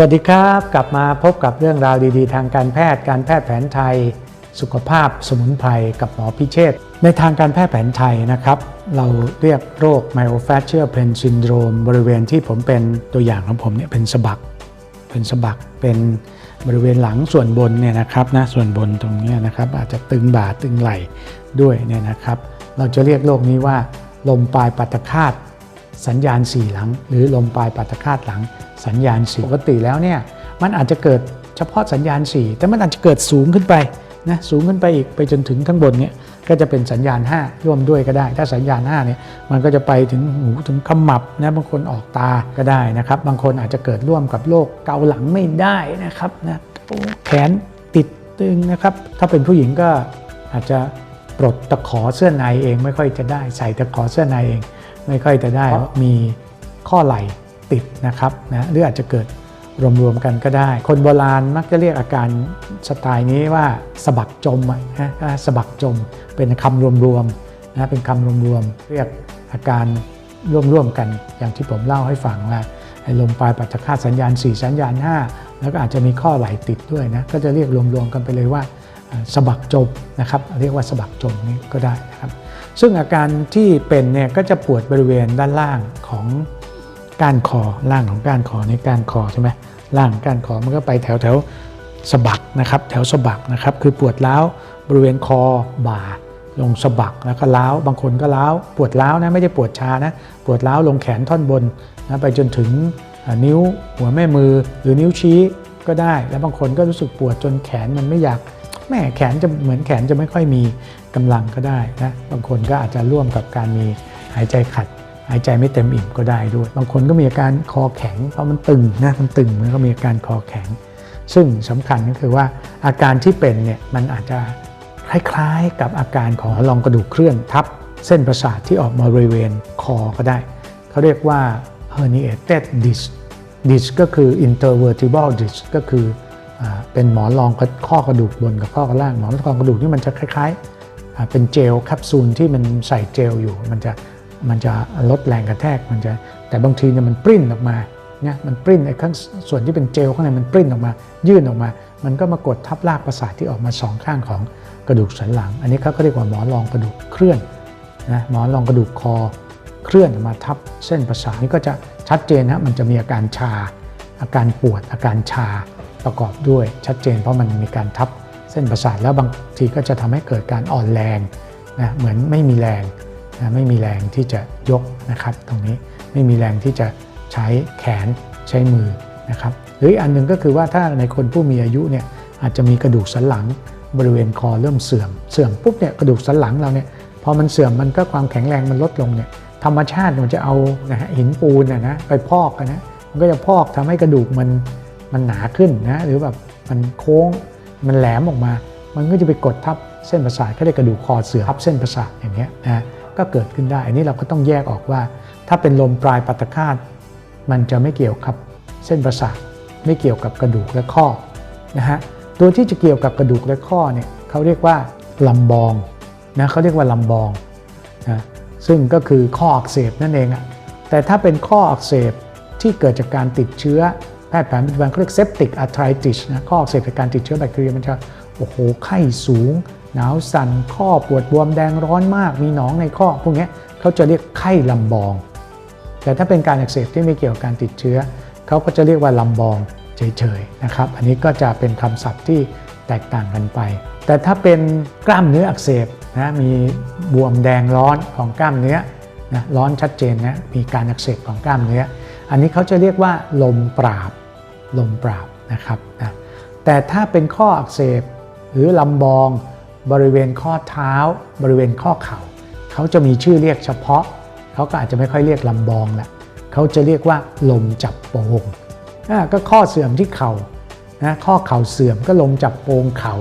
สวัสดีครับกลับมาพบกับเรื่องราวดีๆ ทางการแพทย์การแพทย์แผนไทย สุขภาพสมุนไพรกับหมอพิเชษในทางการแพทย์แผนไทยนะครับ เราเรียกโรค myofascial pain syndrome บริเวณที่ผมเป็นตัวอย่างของผมเนี่ยเป็นสะบัก เป็นสะบักเป็นบริเวณหลังส่วนบนเนี่ยนะครับนะส่วนบนตรงนี้นะครับอาจจะตึงบ่าตึงไหล่ด้วยเนี่ยนะครับ เราจะเรียกโรคนี้ว่าลมปลายปัตตคาต สัญญาณสี่หลัง หรือลมปลายปัตคาตหลัง สัญญาณสี่ปกติแล้วเนี่ยมันอาจจะเกิดเฉพาะสัญญาณ 4 แต่มันอาจจะเกิดสูงขึ้นไปนะสูงขึ้นไปอีกไปจนถึงข้างบนเนี่ยก็จะเป็นสัญญาณ 5 ร่วมด้วยก็ได้ ถ้าสัญญาณ5เนี่ยมันก็จะไปถึงหูถึงขมับนะบางคนออกตาก็ได้นะครับ บางคนอาจจะเกิดร่วมกับโรคเกาหลังไม่ได้นะครับนะแขนติดตึงนะครับ ถ้าเป็นผู้หญิงก็อาจจะปลดตะขอเสื้อในเองไม่ค่อยจะได้ใส่ตะขอเสื้อในเอง ไม่ค่อยจะได้มีข้อไหล่ติดนะครับนะหรืออาจจะเกิดรวมๆกันก็ได้ คนโบราณมักจะเรียกอาการสไตล์นี้ว่าสะบักจมอะนะสะบักจม เป็นคำรวมๆนะเป็นคำรวมๆเรียกอาการร่วมๆกันอย่างที่ผมเล่าให้ฟังว่าไอ้ลมปลายปัจจคาตสัญญาณ 4 สัญญาณ 5 แล้วก็อาจจะมีข้อไหล่ติดด้วยนะก็จะเรียกรวมๆกันไปเลยว่า สะบักจมนะครับ เรียกว่าสะบักจมนี่ก็ได้นะครับ ซึ่งอาการที่เป็นเนี่ยก็จะปวดบริเวณด้านล่างของก้านคอล่างของก้านคอในก้านคอใช่ไหมล่างก้านคอมันก็ไปแถวแถวสะบักนะครับ แถวสะบักนะครับ คือปวดร้าวบริเวณคอบ่า ลงสะบักแล้วก็ล้าวบางคนก็ล้าวปวดล้าวนะไม่ได้ปวดชานะปวดล้าวลงแขนท่อนบนนะไปจนถึงนิ้วหัวแม่มือหรือนิ้วชี้ก็ได้ แล้วบางคนก็รู้สึกปวดจนแขนมันไม่อยาก แม่แขนจะเหมือนแขนจะไม่ค่อยมีกำลังก็ได้นะบางคนก็อาจจะร่วมกับการมีหายใจขัด หายใจไม่เต็มอิ่มก็ได้ด้วย บางคนก็มีอาการคอแข็งเพราะมันตึงนะมันตึงมันก็มีอาการคอแข็ง ซึ่งสำคัญก็คือว่าอาการที่เป็นเนี่ยมันอาจจะคล้ายๆกับอาการของรองกระดูกเคลื่อนทับเส้นประสาทที่ออกมาบริเวณคอก็ได้ เขาเรียกว่า herniated disc disc ก็คือ intervertebral disc ก็คือ เป็นหมอนรองข้อกระดูกบนกับข้อกระล่างหมอนรองกระดูกนี่มันจะคล้ายๆ เป็นเจลแคปซูลที่มันใส่เจลอยู่ มันจะมันจะลดแรงกระแทกมันจะแต่บางทีเนี่ยมันปริ้นออกมาเนี่ยมันปริ้นไอ้ข้างส่วนที่เป็นเจลข้างในมันปริ้นออกมา ยื่นออกมา มันก็มากดทับรากประสาทที่ออกมาสองข้างของกระดูกสันหลัง อันนี้เขาก็เรียกว่าหมอนรองกระดูกเคลื่อนนะหมอนรองกระดูกคอเคลื่อนมาทับเส้นประสาทนี่ก็จะชัดเจนนะมันจะมีอาการชา อาการปวดอาการชา ประกอบด้วยชัดเจน เพราะมันมีการทับเส้นประสาทแล้วบางทีก็จะทำให้เกิดการอ่อนแรงนะเหมือนไม่มีแรงนะไม่มีแรงที่จะยกนะครับ ตรงนี้ไม่มีแรงที่จะใช้แขนใช้มือนะครับหรืออันหนึ่งก็คือว่าถ้าในคนผู้มีอายุเนี่ยอาจจะมีกระดูกสันหลังบริเวณคอเริ่มเสื่อม เสื่อมปุ๊บเนี่ยกระดูกสันหลังเราเนี่ยพอมันเสื่อมมันก็ความแข็งแรงมันลดลงเนี่ยธรรมชาติมันจะเอานะหินปูนนะนะไปพอกนะมันก็จะพอกทำให้กระดูกมัน มันหนาขึ้นนะหรือแบบมันโค้งมันแหลมออกมา มันก็จะไปกดทับเส้นประสาทเขาเรียกกระดูกคอเสื่อมทับเส้นประสาทอย่างเงี้ยนะก็เกิดขึ้นได้ อันนี้เราก็ต้องแยกออกว่า ถ้าเป็นลมปลายปัตตคาตมันจะไม่เกี่ยวกับเส้นประสาทไม่เกี่ยวกับกระดูกและข้อนะฮะตัวที่จะเกี่ยวกับกระดูกและข้อเนี่ยเขาเรียกว่าลำบองนะเขาเรียกว่าลำบองนะซึ่งก็คือข้ออักเสบนั่นเองอะแต่ถ้าเป็นข้ออักเสบที่เกิดจากการติดเชื้อ แพทย์แผนปัจจุบันเขาเรียกเซปติกอาร์ทริติสนะข้ออักเสบจากการติดเชื้อแบคทีเรียมันจะโอ้โหไข้สูง หนาวสั่นข้อปวดบวมแดงร้อนมาก มีหนองในข้อ พวกนี้เขาจะเรียกไข้ลำบอง แต่ถ้าเป็นการอักเสบที่ไม่เกี่ยวกับการติดเชื้อเขาก็จะเรียกว่าลำบองเฉยๆนะครับอันนี้ก็จะเป็นคำศัพท์ที่แตกต่างกันไป แต่ถ้าเป็นกล้ามเนื้ออักเสบนะมีบวมแดงร้อนของกล้ามเนื้อนะร้อนชัดเจนนะมีการอักเสบของกล้ามเนื้อ อันนี้เขาจะเรียกว่าลมปราบลมปราบนะครับนะแต่ถ้าเป็นข้ออักเสบหรือลำบองบริเวณข้อเท้า บริเวณข้อเข่าเขาจะมีชื่อเรียกเฉพาะ เขาก็อาจจะไม่ค่อยเรียกลำบองละเขาจะเรียกว่าลมจับโปงก็ข้อเสื่อมที่เข่านะข้อเข่าเสื่อมก็ลมจับโปงเข่า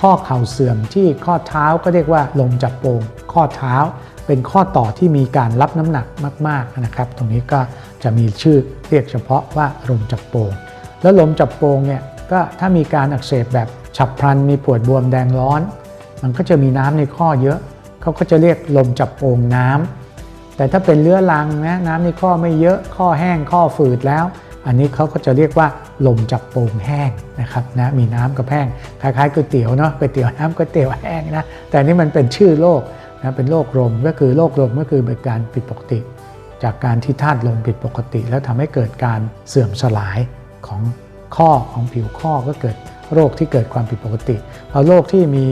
ข้อเข่าเสื่อมที่ข้อเท้าก็เรียกว่าลมจับโปงข้อเท้า เป็นข้อต่อที่มีการรับน้ำหนักมากๆนะครับ ตรงนี้ก็จะมีชื่อเรียกเฉพาะว่าลมจับโปงแล้วลมจับโปงเนี่ยก็ถ้ามีการอักเสบแบบฉับพลันมีปวดบวมแดงร้อน มันก็จะมีน้ำในข้อเยอะ เขาก็จะเรียกลมจับโปงน้ำแต่ถ้าเป็นเรื้อรังนะน้ำในข้อไม่เยอะข้อแห้งข้อฝืดแล้ว อันนี้เขาก็จะเรียกว่าลมจับโป่งแห้งนะครับนะมีน้ำกับแห้งคล้ายๆก๋วยเตี๋ยวเนาะก๋วยเตี๋ยวน้ำก๋วยเตี๋ยวแห้งนะแต่นี่มันเป็นชื่อโรค นะเป็นโรคลมก็คือโรคลมก็คือเป็นการผิดปกติ จากการที่ธาตุลมผิดปกติ แล้วทำให้เกิดการเสื่อมสลายของข้อของผิวข้อก็เกิดโรคที่เกิดความผิดปกติพอโรคที่มี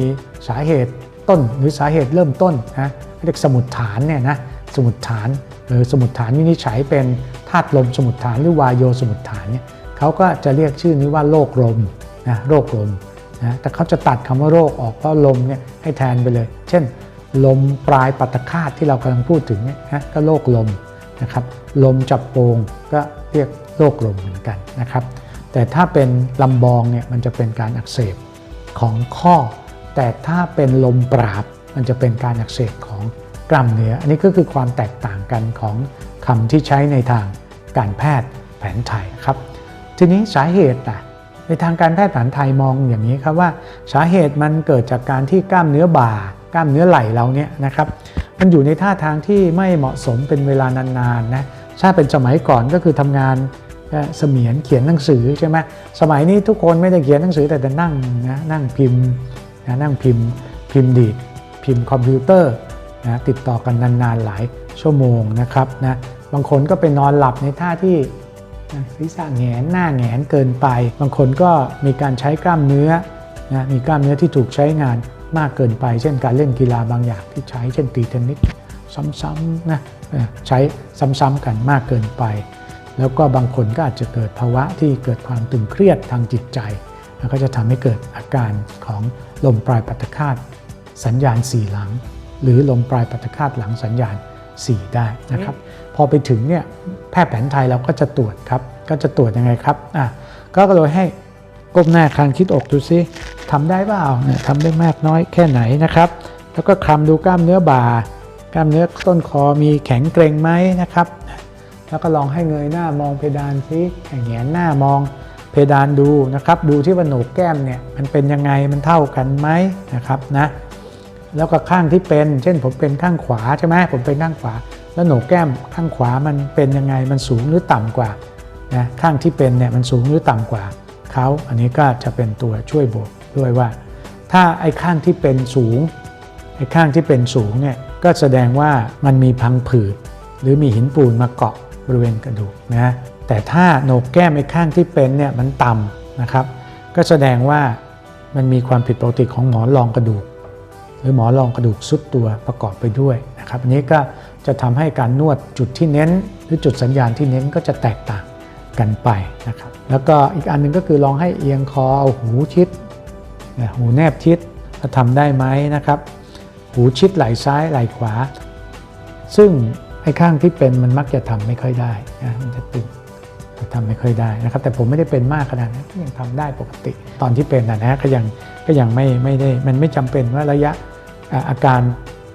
สาเหตุต้นหรือสาเหตุเริ่มต้นนะเรียกสมุดฐานเนี่ยนะสมุดฐานหรือสมุดฐานวินิจฉัยเป็นธาตุลมสมุดฐานหรือวายโยสมุดฐานเนี่ยเขาก็จะเรียกชื่อนี้ว่าโรคลมนะโรคลมนะแต่เขาจะตัดคำว่าโรคออกเพราะลมเนี่ยให้แทนไปเลย เช่น ลมปลายปัตตคาตที่เรากำลังพูดถึงเนี่ยนะก็โรคลมนะครับลมจับโปงก็เรียกโรคลมเหมือนกันนะครับ แต่ถ้าเป็นลำบองเนี่ยมันจะเป็นการอักเสบของข้อ แต่ถ้าเป็นลมปราบมันจะเป็นการอักเสบของกล้ามเนื้อ อันนี้ก็คือความแตกต่างกันของคำที่ใช้ในทางการแพทย์แผนไทยครับ ทีนี้สาเหตุล่ะในทางการแพทย์แผนไทยมองอย่างนี้ครับว่า สาเหตุมันเกิดจากการที่กล้ามเนื้อบ่า กล้ามเนื้อไหล่เราเนี่ยนะครับมันอยู่ในท่าทางที่ไม่เหมาะสมเป็นเวลานานๆนะถ้าเป็นสมัยก่อนก็คือทำงานเสมียนเขียนหนังสือใช่ไหมสมัยนี้ทุกคนไม่ได้เขียนหนังสือแต่จะนั่งนะนั่งพิมพ์นะนั่งพิมพ์ พิมพ์ดีดพิมพ์คอมพิวเตอร์นะติดต่อกันนานๆหลายชั่วโมงนะครับนะบางคนก็ไปนอนหลับในท่าที่ศีรษะแงนหน้าแงนเกินไป บางคนก็มีการใช้กล้ามเนื้อนะมีกล้ามเนื้อที่ถูกใช้งาน มากเกินไป เช่นการเล่นกีฬาบางอย่างที่ใช้เช่นตีเทนนิสซ้ำๆนะใช้ซ้ำๆกันมากเกินไป แล้วก็บางคนก็อาจจะเกิดภาวะที่เกิดความตึงเครียดทางจิตใจแล้วก็จะทำให้เกิดอาการของลมปลายปัตตคาตสัญญาณ4หลัง หรือลมปลายปัตตคาตหลังสัญญาณ 4 ได้นะครับ พอไปถึงเนี่ยแพทย์แผนไทยเราก็จะตรวจครับ ก็จะตรวจยังไงครับอะก็เลยให้ ก้มหน้าคางคิดอกดูซิทำได้เปล่าเนี่ยทำได้มากน้อยแค่ไหนนะครับ แล้วก็คลำดูกล้ามเนื้อบ่ากล้ามเนื้อต้นคอมีแข็งเกร็งไหมนะครับ แล้วก็ลองให้เงยหน้ามองเพดานซิแงนหน้ามองเพดานดูนะครับ ดูที่ว่าโหนกแก้มเนี่ยมันเป็นยังไงมันเท่ากันไหมนะครับนะแล้วก็ข้างที่เป็น เช่นผมเป็นข้างขวาใช่ไหมผมเป็นข้างขวา แล้วโหนกแก้มข้างขวามันเป็นยังไงมันสูงหรือต่ำกว่านะข้างที่เป็นเนี่ยมันสูงหรือต่ำกว่า เขาอันนี้ก็จะเป็นตัวช่วยบอกด้วยว่า ถ้าไอ้ข้างที่เป็นสูงไอ้ข้างที่เป็นสูงเนี่ยก็แสดงว่ามันมีพังผืด หรือมีหินปูนมาเกาะบริเวณกระดูกนะแต่ถ้าโหนกแก้มไอ้ข้างที่เป็นเนี่ยมันต่ำนะครับ ก็แสดงว่ามันมีความผิดปกติของหมอนรองกระดูก หรือหมอนรองกระดูกซุดตัวประกอบไปด้วยนะครับอันนี้ก็จะทำให้การนวดจุดที่เน้น หรือจุดสัญญาณที่เน้นก็จะแตกต่างกันไปนะครับ แล้วก็อีกอันหนึงก็คือลองให้เอียงคอเอาหูชิด หูแนบชิดจะทำได้ไหมนะครับ หูชิดไหล่ซ้ายไหล่ขวา ซึ่งไอ้ข้างที่เป็นมันมักจะทำไม่ค่อยได้นะมันจะตึงทำไม่ค่อยได้นะครับแต่ผมไม่ได้เป็นมากขนาดนั้นก็ยังทำได้ปกติ ตอนที่เป็นนะนะก็ยังก็ยังไม่ไม่ได้มันไม่จำเป็นว่าระยะอาการ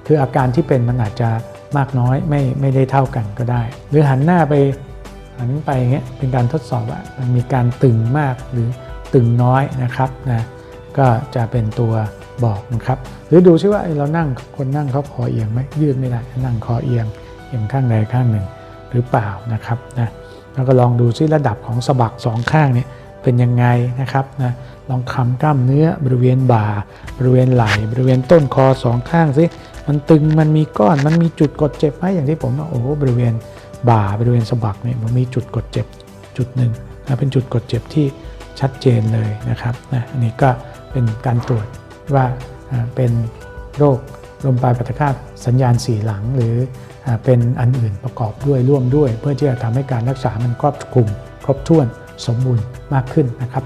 คืออาการที่เป็นมันอาจจะมากน้อยไม่ไม่ได้เท่ากันก็ได้ หรือหันหน้าไป หันนี้ไปอย่างเงี้ยเป็นการทดสอบว่ามันมีการตึงมากหรือตึงน้อยนะครับนะก็จะเป็นตัวบอกนะครับ หรือดูซิว่าเรานั่งคนนั่งเขาคอเอียงไหมยืดไม่ได้นั่งคอเอียงเอียงข้างใดข้างหนึ่งหรือเปล่านะครับนะแล้วก็ลองดูซิระดับของสะบักสองข้างเนี่ยเป็นยังไงนะครับนะลองคำกล้ามเนื้อบริเวณบ่า บริเวณไหล่บริเวณต้นคอสองข้างซิมันตึงมันมีก้อนมันมีจุดกดเจ็บไหมอย่างที่ผมว่าโอ้บริเวณ บ่าบริเวณสะบักเนี่ยมันมีจุดกดเจ็บจุดหนึ่งนะเป็นจุดกดเจ็บที่ชัดเจนเลยนะครับนะอันนี้ก็เป็นการตรวจว่าเป็นโรคลมปลายปัตตคาตสัญญาณสี่หลังหรือเป็นอันอื่นประกอบด้วยร่วมด้วย เพื่อที่จะทำให้การรักษามันครอบคลุม ครบถ้วนสมบูรณ์มากขึ้นนะครับ